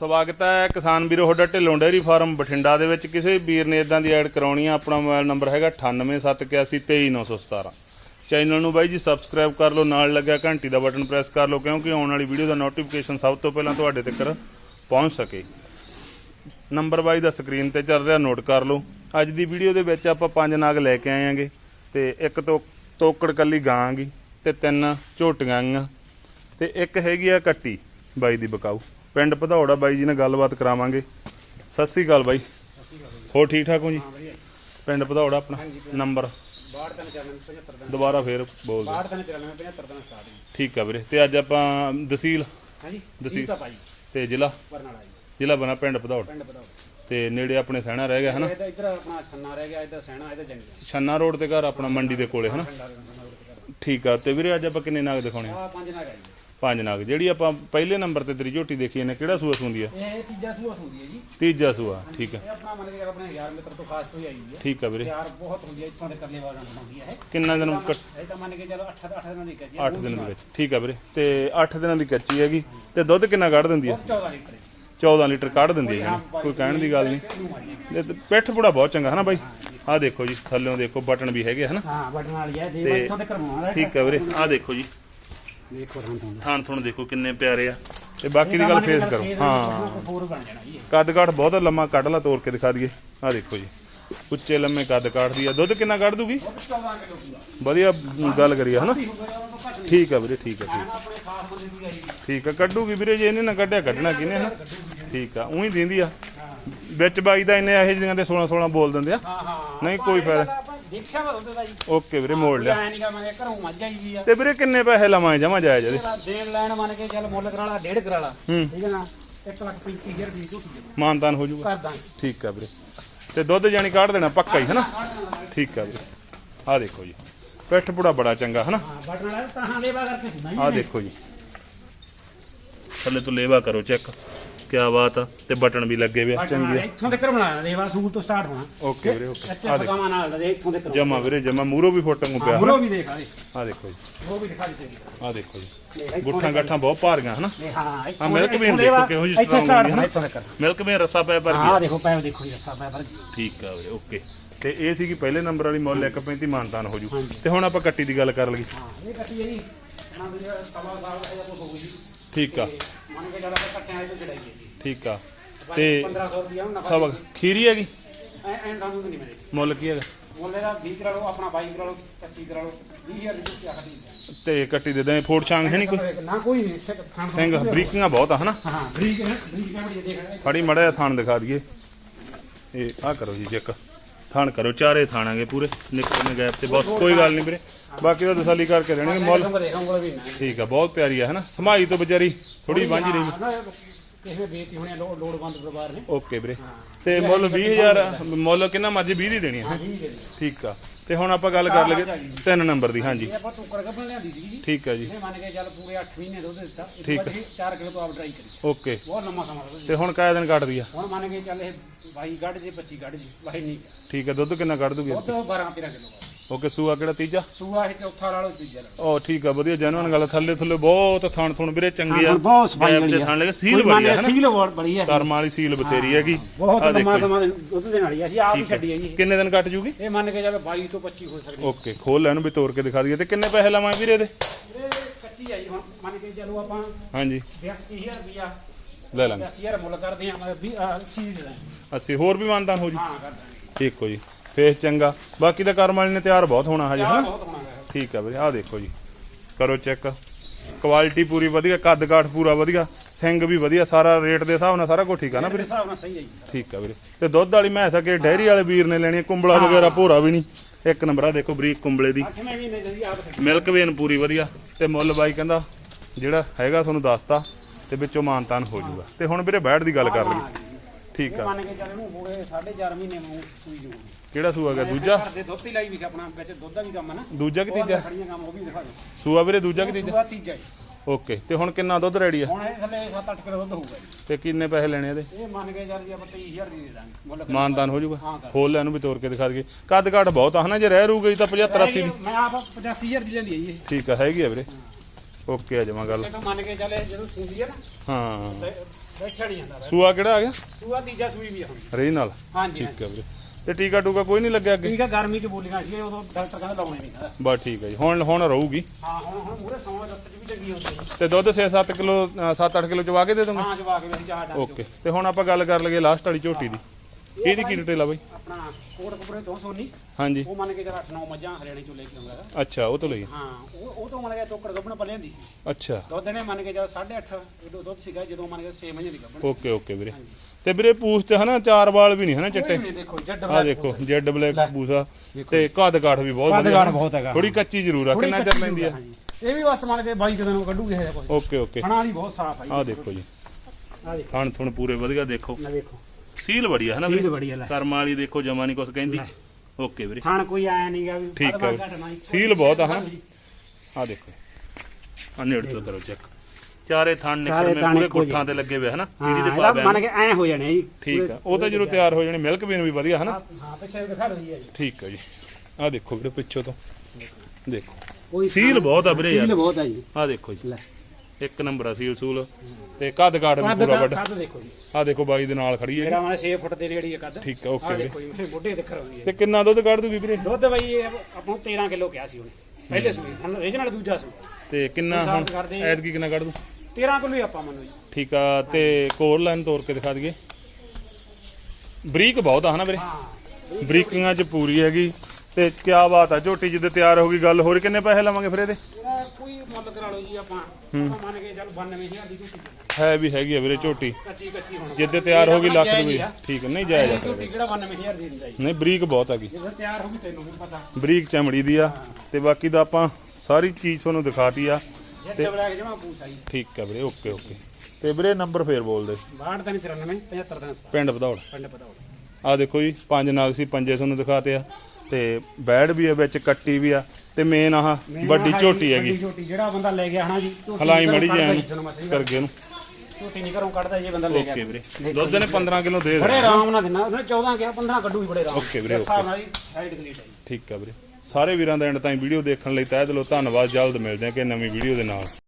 ਸਵਾਗਤ ਹੈ ਕਿਸਾਨ ਵੀਰੋ, ਤੁਹਾਡਾ ਢਿੱਲੋਂ ਡੇਅਰੀ ਫਾਰਮ ਬਠਿੰਡਾ ਦੇ ਵਿੱਚ। ਕਿਸੇ ਵੀਰ ਨੇ ਇਦਾਂ ਦੀ ਐਡ ਕਰਾਉਣੀ ਆ, ਆਪਣਾ ਮੋਬਾਈਲ ਨੰਬਰ ਹੈਗਾ 9871823917 ਚੈਨਲ ਨੂੰ ਬਾਈ ਜੀ ਸਬਸਕ੍ਰਾਈਬ ਕਰ ਲਓ, ਨਾਲ ਲੱਗਿਆ ਘੰਟੀ ਦਾ ਬਟਨ ਪ੍ਰੈਸ ਕਰ ਲਓ, ਕਿਉਂਕਿ ਆਉਣ ਵਾਲੀ ਵੀਡੀਓ ਦਾ ਨੋਟੀਫਿਕੇਸ਼ਨ ਸਭ ਤੋਂ ਪਹਿਲਾਂ ਤੁਹਾਡੇ ਤੱਕ ਪਹੁੰਚ ਸਕੇ। ਨੰਬਰ ਬਾਈ ਦਾ ਸਕਰੀਨ ਤੇ ਚੱਲ ਰਿਹਾ ਨੋਟ ਕਰ ਲਓ। ਅੱਜ ਦੀ ਵੀਡੀਓ ਦੇ ਵਿੱਚ ਆਪਾਂ ਪੰਜ ਨਾਗ ਲੈ ਕੇ ਆਏ ਆਂਗੇ, ਤੇ ਇੱਕ ਤੋਂ, ਤੋਕੜ ਕੱਲੀ ਗਾਂਗੀ ਤੇ ਤਿੰਨ ਝੋਟੀਆਂ ਆਂਗੀਆਂ ਤੇ ਇੱਕ ਹੈਗੀ ਆ ਕੱਟੀ, ਬਾਈ ਦੀ ਬਕਾਊ। ਪਿੰਡ ਭਦੌੜਾ ਬਾਈ ਜੀ ਨਾਲ ਗੱਲਬਾਤ ਕਰਾਵਾਂਗੇ। ਸਤਿ ਸ੍ਰੀ ਅਕਾਲ ਬਾਈ। ਹੋਰ ਠੀਕ ਠਾਕ ਹੋ ਜੀ? ਪਿੰਡ ਭਦੌੜਾ ਆਪਣਾ ਨੰਬਰ। 629475 ਦੁਬਾਰਾ ਫੇਰ ਬੋਲ ਦਿਓ। 629475 ਦਾ ਸਟਾਰਟ ਹੈ ਠੀਕ ਆ ਵੀਰੇ। ਤੇ ਅੱਜ ਆਪਾਂ ਤਹਿਸੀਲ ਹਾਂਜੀ ਦਸੀ- ਦਸੀ ਤਾਂ ਭਾਈ ਤੇ ਜ਼ਿਲ੍ਹਾ। ਬਰਨਾਲਾ ਜੀ। ਜ਼ਿਲ੍ਹਾ ਬਣਾ ਪਿੰਡ ਭਦੌੜ। ਪਿੰਡ ਬਤਾਓ ਤੇ ਨੇੜੇ ਆਪਣੇ ਸਹਿਣਾ ਰਹਿ ਗਿਆ ਹਨਾ? ਇੱਧਰ ਆਪਣਾ ਸੰਨਾ ਰਹਿ ਗਿਆ ਇੱਧਰ ਸੈਣਾ ਇੱਧਰ ਜੰਗੀ ਛੰਨਾ ਰੋਡ ਤੇ ਘਰ ਆਪਣਾ ਮੰਡੀ ਦੇ ਕੋਲੇ ਹਨਾ? ਠੀਕ ਆ। ਤੇ ਵੀਰੇ ਅੱਜ ਆਪਾਂ ਕਿੰਨੇ ਨਾਗ ਦਿਖਾਉਣੇ ਆ? ਆ ਪੰਜ ਨਾਗ ਆ ਜੀ। ਪੰਜ ਨਾਗ। ਜਿਹੜੀ ਆਪਾਂ ਪਹਿਲੇ ਨੰਬਰ ਤੇ ਤੇਰੀ ਝੋਟੀ ਦੇਖੀ ਨੇ ਕਿਹੜਾ ਸੂਆ ਸੁੰਦੀ ਆ? ਇਹ ਤੀਜਾ ਸੂਆ ਹੁੰਦੀ ਹੈ ਜੀ। ਤੀਜਾ ਸੂਆ ਠੀਕ ਆ। ਇਹ ਆਪਣਾ ਮੰਨ ਕੇ ਆਪਣੇ ਯਾਰ ਮਿੱਤਰ ਤੋਂ ਖਾਸ ਤੋਂ ਹੀ ਆਈ ਹੋਈ ਹੈ ਠੀਕ ਆ ਵੀਰੇ। ਯਾਰ ਬਹੁਤ ਹੁੰਦੀ ਹੈ ਇੱਥੋਂ ਦੇ ਕਰਨੇ ਵਾਲਾ ਬਣਾਉਂਦੀ ਹੈ ਕਿੰਨਾ ਦਿਨ ਇਹ ਤਾਂ ਮੰਨ ਕੇ ਚਲੋ 8 8 ਦਿਨਾਂ ਦੀ ਕੱਜੀ 8 ਦਿਨ ਦੇ ਵਿੱਚ ਠੀਕ ਆ ਵੀਰੇ। ਤੇ 8 ਦਿਨਾਂ ਦੀ ਕੱਚੀ ਹੈਗੀ। ਤੇ ਦੁੱਧ ਕਿੰਨਾ ਕੱਢ ਦਿੰਦੀ ਆ? 14 ਲੀਟਰ 14 ਲੀਟਰ ਕੱਢ ਦਿੰਦੀ ਹੈ ਜਾਣੀ ਕੋਈ ਕਹਿਣ ਦੀ ਗੱਲ ਨਹੀਂ। ਪਿੱਠ ਪੁੜਾ ਬਹੁਤ ਚੰਗਾ ਹਨਾ ਬਾਈ? ਆਹ ਦੇਖੋ ਜੀ ਥੱਲੇੋਂ ਦੇਖੋ ਬਟਨ ਵੀ ਹੈਗੇ ਹਨਾ? ਹਾਂ ਬਟਨ ਵਾਲੀ ਹੈ ਤੇ- ਇੱਥੋਂ ਤੇ ਕਰਵਾਉਣਾ ਠੀਕ ਆ ਵੀਰੇ ਆਹ ਦੇਖੋ ਜੀ। ਦੇਖੋ ਥਾਣ ਥੁਣ ਦੇਖੋ ਕਿੰਨੇ ਪਿਆਰੇ ਆ। ਤੇ ਬਾਕੀ ਦੀ ਗੱਲ ਫੇਸ ਕਰੋ। ਹਾਂ। ਹੋਰ ਬਣ ਜਾਣਾ ਜੀ। ਇਹ। ਕੱਦ ਕਾਠ ਬਹੁਤ ਲੰਮਾ ਕੱਢ ਲਾ ਤੋੜ ਕੇ ਦਿਖਾ ਦਈਏ। ਆਹ ਦੇਖੋ ਜੀ। ਉੱਚੇ ਲੰਮੇ ਕੱਦ ਕਾਠਦੀ ਆ। ਦੁੱਧ ਕਿੰਨਾ ਕੱਢ ਦੂਗੀ? 14 ਕਿਲੋ ਪੂਰਾ ਵਧੀਆ ਗੱਲ ਕਰੀਏ ਹਨਾ? ਹੋ ਗਿਆ ਉਹਨੂੰ ਘੱਟ ਨਹੀਂ ਠੀਕ ਆ ਵੀਰੇ ਠੀਕ ਆ ਠੀਕ ਠੀਕ ਆ ਕੱਢੂਗੀ ਵੀਰੇ ਜੇ ਇਹਨੇ ਨਾ ਕੱਢਿਆ ਕੱਢਣਾ ਕਿਨੇ ਹਨਾ? ਠੀਕ ਆ ਉਹੀ ਦਿੰਦੀ ਆ। ਵਿੱਚ ਬਾਈ ਦਾ ਇਹਨੇ ਇਹੋ ਜਿਹੀਆਂ ਦੇ 16 16 ਬੋਲ ਦਿੰਦੇ ਆ। ਹਾਂ ਹਾਂ। ਨਹੀਂ ਕੋਈ ਫਾਇਦਾ। ਦੇਖਿਆ ਵਾ ਉਹਦੇ ਦਾ ਜੀ ਓਕੇ ਵੀਰੇ ਮੋੜ ਲਿਆ। ਐ ਨਹੀਂ ਕਾ ਮੈਂ ਘਰੋਂ ਮੱਝ ਆਈ ਵੀ ਆ। ਤੇ ਵੀਰੇ ਕਿੰਨੇ ਪੈਸੇ ਲਵਾਂ ਜਮਾ ਇਹਦੇ ਤੇਰਾ ਦੇਣ ਲੈਣ ਮੰਨ ਕੇ ਚੱਲ ਮੁੱਲ ਕਰਾਲਾ ਡੇਢ ਕਰਾਲਾ ਹੂੰ। ਠੀਕ ਹੈ ਨਾ? 1 ਲੱਖ 35000 ਦੀ ਝੂਠੀ ਜਮਾ ਮਾਨਤਾਨ ਹੋ ਜਾਊਗਾ। ਕਰ ਦਾਂਗੇ ਠੀਕ ਆ ਵੀਰੇ। ਤੇ ਦੁੱਧ ਜਾਨੀ ਕੱਢ ਦੇਣਾ ਪੱਕਾ ਹੀ ਹਨਾ? ਠੀਕ ਆ ਵੀਰੇ। ਆ ਦੇਖੋ ਜੀ। ਪਿੱਠ ਪੁੜਾ ਬੜਾ ਚੰਗਾ ਹਨਾ? ਹਾਂ ਬਟਨ ਵਾਲਾ ਤਾਂ ਲੇਵਾ ਕਰਕੇ ਸੁਣਾ ਜੀ ਆ। ਦੇਖੋ ਜੀ। ਥੱਲੇ ਤੋਂ ਲੇਵਾ ਕਰੋ ਚੈੱਕ। ਕੀ ਬਾਤ ਆ ਤੇ ਬਟਨ ਵੀ ਲੱਗੇ ਵੇ ਚੰਗੀ ਆ। ਇੱਥੋਂ ਤੱਕ ਬਣਾਇਆ ਲੇਵਾ ਸੂਲ ਤੋਂ ਸਟਾਰਟ ਹੋਣਾ। ਓਕੇ ਵੀਰੇ ਓਕੇ ਕੱਚੇ ਪਕਾਵਾਂ ਨਾਲ ਦੇ ਇੱਥੋਂ ਤੱਕ ਜਮਾ ਵੀਰੇ ਜਮਾ ਮੂਰੋ ਵੀ ਫੋਟੋ ਨੂੰ ਪਿਆ। ਮੁਰੋ ਵੀ ਦੇਖ ਆ ਦੇਖੋ। ਜੀ। ਉਹ ਵੀ ਦਿਖਾ ਦਿੱਤੇ ਆ ਦੇਖੋ ਜੀ। ਗੁੱਠਾਂ ਗੱਠਾਂ ਬਹੁਤ ਭਾਰੀਆਂ ਹਨਾ? ਹਾਂ ਇੱਥੋਂ ਮਿਲਕ ਵੇਨ ਦੇਖੋ ਕਿਹੋ ਜਿਹੀ ਇੱਥੇ ਸਟਾਰਟ ਹੋਣਾ ਹੈ ਇੱਥੋਂ ਤੱਕ। ਮਿਲਕ ਵੇ ਰਸਾ ਪੈ ਪਰ ਹਾਂ ਦੇਖੋ ਪੈਪ ਦੇਖੋ ਜੀ ਰੱਸਾ ਪੈਪ ਠੀਕ ਆ ਵੀਰੇ ਓਕੇ ਤੇ ਇਹ ਸੀਗੀ ਪਹਿਲੇ ਨੰਬਰ ਵਾਲੀ ਮੁੱਲ 135 ਮਾਨਤਾਨ ਹੋ ਜੂ। ਤੇ ਹੁਣ ਆਪਾਂ ਕੱਟੀ ਦੀ ਗੱਲ ਕਰ ਲਈਏ। ਹਾਂ ਇਹ ਕੱਟੀ ਹੈ ਜੀ। ਇਹਨਾਂ ਦੇ ਤਵਾ ਸਾਹਿਬ ਦਾ ਕੁਝ ਹੋ ਗਈ ਠੀਕ ਆ। ਮੰਨ ਕੇ ਚੱਲ ਆਪਾਂ ਕੱਟਿਆਂ ਤੋਂ ਚੜਾਈ ਹੈ ਜੀ ਠੀਕ ਆ। ਤੇ 1500 ਰੁਪਏ ਨੂੰ ਨਫਾ ਸਭ ਖੀਰੀ ਹੈਗੀ? ਐ ਐਂ ਤੁਹਾਨੂੰ ਨਹੀਂ ਮਿਲੇ ਮੁੱਲ ਕੀ ਹੈਗਾ? ਮੁੱਲੇ ਦਾ 20 ਕਰਾ ਲਓ ਆਪਣਾ 22 ਕਰਾ ਲਓ 25 ਕਰਾ ਲਓ 20000 ਦੀ ਝੂਠੀ ਆਖਦੀ ਤੇ ਕੱਟੀ ਦੇ ਦਾਂ ਫੋੜ ਛਾਂਗ ਹੈ ਨਹੀਂ ਕੋਈ? ਨਾ ਕੋਈ ਨਹੀਂ ਸਿੰਘ ਬਰੀਕੀਆਂ ਬਹੁਤ ਆ ਹਨਾ? ਹਾਂ ਬਰੀਕ ਹੈ ਬਰੀਕ ਬੜੀ ਦੇਖ ਫੜੀ ਮੜਾ ਜਿਹਾ ਥਾਣ ਦਿਖਾ ਦਈਏ। ਇਹ ਆ ਕਰੋ ਜੀ ਚੈੱਕ। ਥਾਣ ਕਰੋ ਚਾਰੇ ਥਾਣਾਂਗੇ ਪੂਰੇ ਨਿੱਕੇ ਨੇ ਗੈਪ ਤੇ ਬਸ ਕੋਈ ਗੱਲ ਨਹੀਂ ਵੀਰੇ। ਬਾਕੀ ਤਾਂ ਤਸੱਲੀ ਕਰਕੇ ਰਹਿਣਗੇ ਮੁੱਲ। ਨਾ। ਠੀਕ ਆ ਬਹੁਤ ਪਿਆਰੀ ਆ ਹਨਾ? ਸਮਾਈ ਤੋਂ ਵਿਚਾਰੀ ਥੋੜੀ ਵਾਂਝੀ ਰਹੀ। ਕਿਸੇ ਨੇ ਹੋਣੀ ਲੋੜ ਲੋੜਵੰਦ ਪਰਿਵਾਰ ਨੇ। ਓਕੇ ਵੀਰੇ। ਤੇ ਮੁੱਲ 20000 ਮੁੱਲ ਕਿੰਨਾ? ਮਰਜ਼ੀ 20 ਦੀ ਦੇਣੀ ਹੈ ਠੀਕ ਹੈ ਜੀ ਠੀਕ ਆ। ਤੇ ਹੁਣ ਆਪਾਂ ਗੱਲ ਕਰ ਲਈਏ ਤਿੰਨ ਨੰਬਰ ਦੀ ਹਾਂਜੀ। ਇਹ ਆਪਾਂ ਟੁੱਕਰ ਕੱਢਣ ਲਿਆਂਦੀ ਸੀ ਜੀ। ਠੀਕ ਆ ਜੀ। ਇਹ ਮੰਨ ਕੇ ਚੱਲ ਪੂਰੇ 8 ਮਹੀਨੇ ਦੁੱਧ ਦਿੱਤਾ। ਇੱਕ ਠੀਕ ਵਾਰ 4 ਕਿਲੋ ਤੋਂ ਆਪ ਟਰਾਈ ਕਰੀ। ਓਕੇ। ਬਹੁਤ ਲੰਮਾ ਸਮਾਂ ਦੁੱਧ ਤੇ ਹੁਣ ਕਾਇਆ ਦਿਨ ਕੱਢਦੀ ਆ? ਹੁਣ ਮੰਨ ਕੇ ਚੱਲ ਇਹ 22 ਕੱਢ ਜੇ 25 ਕੱਢ ਜੇ ਵਾਹੀ ਨਹੀਂ। ਠੀਕ ਆ ਦੁੱਧ ਕਿੰਨਾ ਕੱਢ ਦੂਗੀ? ਤੋਂ 12 13 ਕਿਲੋ ਓਕੇ ਸੂਆ ਕਿਹੜਾ ਤੀਜਾ? ਸੂਆ ਇਹ ਚੌਥਾ ਲਾ ਲਓ ਤੀਜਾ ਉਹ ਠੀਕ ਆ ਵਧੀਆ ਜੈਨੂਨ ਗੱਲ ਥੱਲੇ ਥੱਲੇ ਬਹੁਤ ਥਣ ਥੁਣ ਵੀਰੇ ਚੰਗੀ ਆ। ਬਹੁਤ ਸਫ਼ਾਈ ਵਾਲੀ ਆ। ਥਣ ਲੱਗੇ ਸੀਲ ਬੜੀ ਆ ਸੀਲ ਬਹੁਤ ਬੜੀ ਹੈ ਕਰਮ ਵਾਲੀ ਸੀਲ ਬਥੇਰੀ ਹੈਗੀ। ਬਹੁਤ ਲੰਮਾ ਸਮਾਂ ਦੁੱਧ ਦੇ ਨਾਲ ਹੀ ਆ, ਅਸੀਂ ਆਪ ਹੀ ਛੱਡੀ ਹੈ ਜੀ ਕਿੰਨੇ ਦਿਨ ਕੱਟ ਜੂਗੀ? ਇਹ ਮੰਨ ਕੇ ਚੱਲ 22 ਤੋਂ 25 ਹੋ ਸਕਦੀ ਓਕੇ ਖੋਲ ਲੈ ਇਹਨੂੰ ਵੀ ਤੋੜ ਕੇ ਦਿਖਾ ਦਈਏ। ਤੇ ਕਿੰਨੇ ਪੈਸੇ ਲਵਾਂ ਵੀਰੇ ਇਹਦੇ? ਇਹ ਕੱਚੀ ਆਈ ਹੁਣ ਮੰਨ ਕੇ ਚੱਲੋ ਆਪਾਂ ਹਾਂਜੀ। 82000 ਰੁਪਿਆ ਲੈ ਲਾਂਗੇ। 80000 ਮੁੱਲ ਕਰਦੇ ਆ ਮੈਂ 20 80 ਦੇ ਦਾਂਗੇ ਅਸੀਂ ਹੋਰ ਵੀ ਮਾਨਦਾਨ ਹੋ ਜੀ? ਹਾਂ ਕਰ ਦਾਂਗੇ। ਠੀਕ ਹੋ ਜੀ। ਫੇਸ ਚੰਗਾ। ਬਾਕੀ ਤਾਂ ਕਰਮ ਵਾਲੀ ਨੇ ਤਿਆਰ ਬਹੁਤ ਹੋਣਾ ਹਜੇ ਹਨਾ? ਬਹੁਤ ਹੋਣਾ ਗਾ। ਠੀਕ ਆ ਵੀਰੇ ਆਹ ਦੇਖੋ ਜੀ। ਕਰੋ ਚੈੱਕ। ਕੁਆਲਿਟੀ ਪੂਰੀ ਵਧੀਆ ਕੱਦ ਕਾਠ ਪੂਰਾ ਵਧੀਆ ਸਿੰਘ ਵੀ ਵਧੀਆ ਸਾਰਾ ਰੇਟ ਦੇ ਹਿਸਾਬ ਨਾਲ ਸਾਰਾ ਕੁਝ ਠੀਕ ਆ ਨਾ ਮੇਰੇ ਵੀਰੇ? ਹਿਸਾਬ ਨਾਲ ਸਹੀ ਹੈ ਜੀ। ਠੀਕ ਆ ਵੀਰੇ। ਤੇ ਦੁੱਧ ਵਾਲੀ ਮੈਂ ਸਕੇ ਡੈਰੀ ਵਾਲੇ ਵੀਰ ਨੇ ਲੈਣੀ ਆ, ਕੁੰਬਲਾ ਵਗੈਰਾ ਭੋਰਾ ਵੀ ਨਹੀਂ। ਇੱਕ ਨੰਬਰ ਆ ਦੇਖੋ ਬਰੀਕ ਕੁੰਬਲੇ ਦੀ। ਅੱਠਵੇਂ ਮਹੀਨੇ ਜਦੀ ਆਪ ਛੱਡੀ ਮਿਲਕ ਵੇਨ ਪੂਰੀ ਵਧੀਆ। ਤੇ ਮੁੱਲ ਬਾਈ ਕਹਿੰਦਾ ਜਿਹੜਾ ਹੈਗਾ ਤੁਹਾਨੂੰ ਦੱਸਤਾ ਤੇ ਵਿੱਚੋਂ ਮਾਨਤਾਨ ਹੋ ਜਾਊਗਾ। ਤੇ ਹੁਣ ਵੀਰੇ ਬੈਠ ਦੀ ਗੱਲ ਕਰ ਲਈ ਠੀਕ ਆ। ਮੰਨ ਕੇ ਚੱਲ ਇਹਨੂੰ ਹੋ ਗਏ 4.5 ਮਹੀਨੇ ਨੂੰ ਸੂਈ ਜੂਗੀ ਕਿਹੜਾ ਸੂਆ ਗਿਆ ਦੂਜਾ? ਘਰ ਦੇ ਦੁੱਧ ਹੀ ਲਾਈ ਵੀ ਸੀ ਆਪਣਾ ਵਿੱਚ ਦੁੱਧ ਦਾ ਵੀ ਕੰਮ ਹੈ ਨਾ। ਦੂਜਾ ਕਿ ਤੀਜਾ? ਖੜੀਆਂ ਕੰਮ ਉਹ ਵੀ ਦਿਖਾ ਦਿਓ। ਸੂਆ ਵੀਰੇ ਦੂਜਾ ਕਿ ਤੀਜਾ? ਸੂਆ ਤੀਜਾ ਜੀ ਓਕੇ ਤੇ ਹੁਣ ਕਿੰਨਾ ਦੁੱਧ ਰੈਡੀ ਆ? ਹੁਣ ਇਹ ਥੱਲੇ 7-8 ਕਿਲੋ ਦੁੱਧ ਹੋਊਗਾ ਜੀ। ਤੇ ਕਿੰਨੇ ਪੈਸੇ ਲੈਣੇ ਇਹਦੇ? ਇਹ ਮੰਨ ਕੇ ਚੱਲ ਜੀ ਆਪਾਂ 23000 ਦੀ ਦੇ ਦਾਂਗੇ ਮੁੱਲ ਕਰ ਮਾਨਦਾਨ ਹੋ ਜਾਊਗਾ? ਹਾਂ ਕਰ। ਖੋਲ ਲੈ ਇਹਨੂੰ ਵੀ ਤੋੜ ਕੇ ਦਿਖਾ ਦਈਏ। ਕੱਦ ਕਾਠ ਬਹੁਤ ਆ ਹਨਾ ਜੇ ਰਹਿ ਰੂਗੀ ਤਾਂ 75 80 ਦੀ ਮੈਂ ਆਪ 85000 ਦੀ ਲੈਂਦੀ ਜੀ ਇਹ। ਠੀਕ ਆ ਹੈਗੀ ਆ ਵੀਰੇ। ਓਕੇ ਆ ਜਮਾ ਗੱਲ। ਮੰਨ ਕੇ ਚੱਲੇ ਜਦੋਂ ਸੁੰਦੀ ਹੈ ਨਾ ਹਾਂ। ਤੇ ਬੈਠਿਆ ਨਹੀਂ ਜਾਂਦਾ ਸੂਆ ਕਿਹੜਾ ਆ ਗਿਆ? ਸੂਆ ਤੀਜਾ ਸੂਈ ਵੀ ਆ ਹੁਣ। ਰਹੀ ਨਾਲ? ਹਾਂਜੀ ਠੀਕ ਹੈ ਵੀਰੇ। ਤੇ ਟੀਕਾ ਟੂਕਾ ਕੋਈ ਨਹੀਂ ਲੱਗਿਆ ਅੱਗੇ? ਠੀਕ ਆ ਗਰਮੀ ਚ ਬੋਲੀਆਂ ਸੀ ਉਦੋਂ ਡਾਕਟਰ ਕਹਿੰਦਾ ਲਾਉਣੇ ਨਹੀਂ। ਕਹਿੰਦਾ ਬਸ ਠੀਕ ਹੈ ਜੀ ਹੁਣ ਹੁਣ ਰਹੂਗੀ। ਹਾਂ ਹੁਣ ਹੁਣ ਮੂਰੇ ਸੌਂ ਚ ਵੀ ਚੰਗੀ ਹੁੰਦੀ ਹੈ ਤੇ ਦੁੱਧ 6-7 ਕਿਲੋ 7-8 ਕਿਲੋ ਚਵਾ ਕੇ ਦੇ ਦੋਗੇ ਹਾਂ ਜਵਾ ਕੇ ਵੀ ਚਾਹ ਡਾਲ ਓਕੇ ਤੇ ਹੁਣ ਆਪਾਂ ਗੱਲ ਕਰ ਲਈਏ ਲਾਸਟ ਵਾਲੀ ਝੋਟੀ ਦੀ। ਇਹਦੀ ਕੀ ਡਿਟੇਲ ਆ ਬਾਈ? ਆਪਣਾ ਕੋਟ ਕਪੂਰੇ ਤੋਂ ਸੋਨੀ। ਹਾਂਜੀ। ਉਹ ਮੰਨ ਕੇ ਚੱਲ 8-9 ਮੱਝਾਂ ਹਰਿਆਣੇ ਚੋਂ ਲੈ ਕੇ ਆਉਂਦਾ ਹੈਗਾ। ਅੱਛਾ ਉਹ ਤੋਂ ਲਈ ਹਾਂ ਉਹ ਉਹ ਤੋਂ ਮੰਨ ਕੇ ਤੋਕੜ ਗੱਭਣ ਪੱਲੇ ਹੁੰਦੀ ਸੀ। ਅੱਛਾ। ਦੁੱਧ ਨੇ ਮੰਨ ਕੇ ਚੱਲ 8.5 ਉਦੋਂ ਦੁੱਧ ਸੀਗਾ ਜਦੋਂ ਮੰਨ ਕੇ 6 ਮਹੀਨੇ ਦੀ ਗੱਭਣ ਓਕੇ ਓਕੇ ਵੀਰੇ। ਤੇ ਵੀਰੇ ਪੂਛ ਤੇ ਹਨਾ ਚਾਰ ਵਾਲ ਵੀ ਨਹੀਂ ਹਨਾ ਚਿੱਟੇ। ਨਹੀਂ ਦੇਖੋ ਜੱਡ ਆ ਦੇਖੋ ਜੈਡ ਬਲੈਕ ਪੂਸਾ ਤੇ ਕਾਦ ਕਾਠ ਵੀ ਬਹੁਤ ਕੱਦ ਵਧੀਆ ਕਾਠ ਬਹੁਤ ਹੈਗਾ। ਥੋੜੀ ਕੱਚੀ ਜ਼ਰੂਰ ਆ ਕਿੰਨਾ ਚਿਰ ਲੈਂਦੀ ਆ? ਇਹ ਵੀ ਬਸ ਮੰਨ ਕੇ 22 ਦਿਨਾਂ ਨੂੰ ਕੱਢੂਗੇ ਇਹ ਕੁਝ ਓਕੇ ਓਕੇ। ਖਾਣਾ ਵੀ ਬਹੁਤ ਸਾਫ਼ ਆ ਆ ਦੇਖੋ ਜੀ। ਆ ਦੇਖੋ। ਥਣ ਥੁਣ ਪੂਰੇ ਵਧੀਆ ਦੇਖੋ। ਨਾ ਦੇਖੋ। ਸੀਲ ਬੜੀ ਆ ਹਨਾ ਸੀਲ ਬੜੀ ਆ ਕਰਮ ਵਾਲੀ ਦੇਖੋ ਜਮਾ ਨਹੀਂ ਕੁਛ ਕਹਿੰਦੀ। ਓਕੇ ਵੀਰੇ। ਥਾਣ ਕੋਈ ਆਇਆ ਨਹੀਂਗਾ ਵੀ। ਠੀਕ ਹੀ। ਸੀਲ ਬਹੁਤ ਆ ਹਨਾ? ਆ ਦੇਖੋ। ਆ ਨੇੜ ਤੋਂ ਕਰੋ ਚੈੱਕ। ਚਾਰੇ ਥਣ ਥਣ ਪੂਰੇ। ਕੋਠਾਂ ਤੇ ਲੱਗੇ ਹੋਏ ਹਨਾ? ਇਹਦੀ ਤੇ ਪਾ ਮੰਨ ਕੇ ਐ ਹੋ ਜਾਣੇ ਜੀ ਠੀਕ ਆ ਉਹ ਤਾਂ ਜਦੋਂ ਤਿਆਰ ਹੋ ਜਾਣੇ ਮਿਲਕ ਵੀਨ ਵੀ ਵਧੀਆ ਹਨਾ? ਹਾਂ ਪਿੱਛੇ ਦਿਖਾ ਰਹੀ ਹੈ ਜੀ ਠੀਕ ਆ ਜੀ। ਆ ਦੇਖੋ ਵੀਰੇ ਪਿੱਛੋਂ ਤੋਂ। ਦੇਖੋ। ਸੀਲ ਬਹੁਤ ਆ ਵੀਰੇ ਸੀਲ ਬਹੁਤ ਆ ਜੀ। ਆ ਦੇਖੋ ਜੀ। ਲੈ। ਇੱਕ ਨੰਬਰ ਆ ਸੀਲ ਸੂਲ ਤੇ ਕੱਦ ਕਾਠ ਵੀ ਪੂਰਾ ਵੱਡਾ। ਕੱਦ ਦੇਖੋ ਜੀ। ਆ ਦੇਖੋ ਬਾਈ ਦੇ ਨਾਲ ਖੜੀ ਹੈ ਮੇਰਾ ਮਨ 6 ਫੁੱਟ ਦੇ ਰੇੜੀ ਹੈ ਕੱਦ। ਠੀਕ ਆ ਓਕੇ ਦੇਖੋ ਜੀ ਮੋਢੇ ਦਿਖ ਰਹੀ ਹੈ ਤੇ ਕਿੰਨਾ ਦੁੱਧ ਕੱਢ ਦੂਗੀ ਵੀਰੇ? ਦੁੱਧ ਬਈ ਇਹ ਆਪਾਂ ਨੂੰ 13 ਕਿਲੋ ਕਿਹਾ ਸੀ ਉਹਨੇ ਪਹਿਲੇ ਸੂਈ ਰੀਜਨਲ ਦੂਜਾ ਸੂ ਤੇ ਕਿੰਨਾ ਹਿਸਾਬ ਹੁਣ ਐਤਕੀ ਕਿੰਨਾ ਕੱਢ ਦੂ 13 ਕਿਲੋ ਹੀ ਆਪਾਂ ਮੰਨੋ ਜੀ। ਠੀਕ ਆ ਤੇ ਕੋਰ ਲਾਈਨ ਤੋੜ ਕੇ ਦਿਖਾ ਦਈਏ। ਬਰੀਕ ਬਹੁਤ ਆ ਹਨਾ ਵੀਰੇ? ਹਾਂ ਬਰੀਕਿੰਗਾਂ ਚ ਪੂਰੀ ਹੈਗੀ ਤੇ ਕਿਆ ਬਾਤ ਆ ਝੋਟੀ ਜਿੱਦੇ ਤਿਆਰ ਹੋ ਗਈ ਗੱਲ ਹੋਰ ਕਿੰਨੇ ਪੈਸੇ ਲਵਾਂਗੇ ਫਿਰ ਇਹਦੇ? ਇਹਦਾ ਕੋਈ ਮੁੱਲ ਕਰਾ ਲਓ ਜੀ ਆਪਾਂ। ਆਪਾਂ ਮੰਨ ਕੇ ਚੱਲ 92000 ਦੀ ਝੂਠੀ ਹੈ ਵੀ ਹੈਗੀ ਆ ਵੀਰੇ ਝੋਟੀ। ਕੱਚੀ ਕੱਚੀ ਹੁਣ। ਜਿੱਦੇ ਤਿਆਰ ਹੋ ਗਈ ਲੱਖ ਰੁਪਏ। ਆ। ਠੀਕ ਨਹੀਂ ਜਾਇਜ਼ ਆ ਝੂਠੀ ਕਿਹੜਾ 92000 ਦੀ ਦਿੰਦਾ ਜੀ। ਨਹੀਂ ਬਰੀਕ ਬਹੁਤ ਹੈਗੀ। ਜਦੋਂ ਤਿਆਰ ਹੋ ਗਈ ਤੈਨੂੰ ਵੀ ਪਤਾ। ਬਰੀਕ ਚਮੜੀ ਦੀ ਆ ਤੇ ਬਾਕੀ ਦਾ ਆਪਾਂ ਸਾਰੀ ਚੀਜ਼ ਤੁਹਾਨੂੰ ਦਿਖਾਤੀ ਆ। ਜਮਾ ਪੂਛ ਆਈ ਠੀਕ ਹੈ ਵੀਰੇ ਓਕੇ ਓਕੇ। ਤੇ ਵੀਰੇ ਨੰਬਰ ਫੇਰ ਬੋਲ ਦੇ। 62 ਤਿੰਨ 94 75 ਦਿਨ ਸਤਾ ਪਿੰਡ ਵਧੌੜ ਪਿੰਡ ਆ ਦੇਖੋ ਜੀ ਪੰਜ ਨਾਗ ਸੀ ਪੰਜੇ ਤੁਹਾਨੂੰ ਦਿਖਾਤੇ ਆ। ਤੇ ਬੈੜ ਵੀ ਆ ਵਿੱਚ ਕੱਟੀ ਵੀ ਆ। ਤੇ ਮੇਨ ਆਹ ਵੱਡੀ ਝੋਟੀ ਹੈਗੀ। ਝੋਟੀ ਜਿਹੜਾ ਬੰਦਾ ਲੈ ਗਿਆ ਹਨਾ ਜੀ ਹਲਾਈ ਮੜੀ ਕੱਢਦਾ ਜੀ ਜੀ, ਤੁਹਾਨੂੰ ਮੈਂ ਸਹੀ ਗੱਲ- ਕਰਕੇ ਇਹਨੂੰ। ਝੋਟੀ ਨਹੀਂ ਘਰੋਂ ਕੱਢਦਾ ਜੇ ਬੰਦਾ ਲੈ ਗਿਆ। ਓਕੇ ਵੀਰੇ। ਦੁੱਧ ਨੇ 15 ਕਿਲੋ ਦੇ ਬੜੇ ਦੇ ਆਰਾਮ ਨਾਲ ਦਿਨਾ ਉਹਨੇ 14 ਕਿਹਾ 15 ਕੱਢੂ ਵੀ ਬੜੇ ਆਰਾਮ ਓਕੇ ਵੀਰੇ, ਇਸ ਹਿਸਾਬ ਨਾਲ ਹੀ ਸਾਈਡ ਕਲੀਟ ਹੈ ਜੀ। ਠੀਕ ਆ ਵੀਰੇ। ਸਾਰੇ ਵੀਰਾਂ ਦਾ ਐਂਡ ਤਾਈਂ ਵੀਡੀਓ ਦੇਖਣ ਲਈ ਤਹਿ ਦਿਲੋਂ ਧੰਨਵਾਦ, ਜਲਦ ਮਿਲਦੇ ਹਾਂ ਕਿ ਨਵੀਂ ਵੀਡੀਓ ਦੇ ਨਾਲ।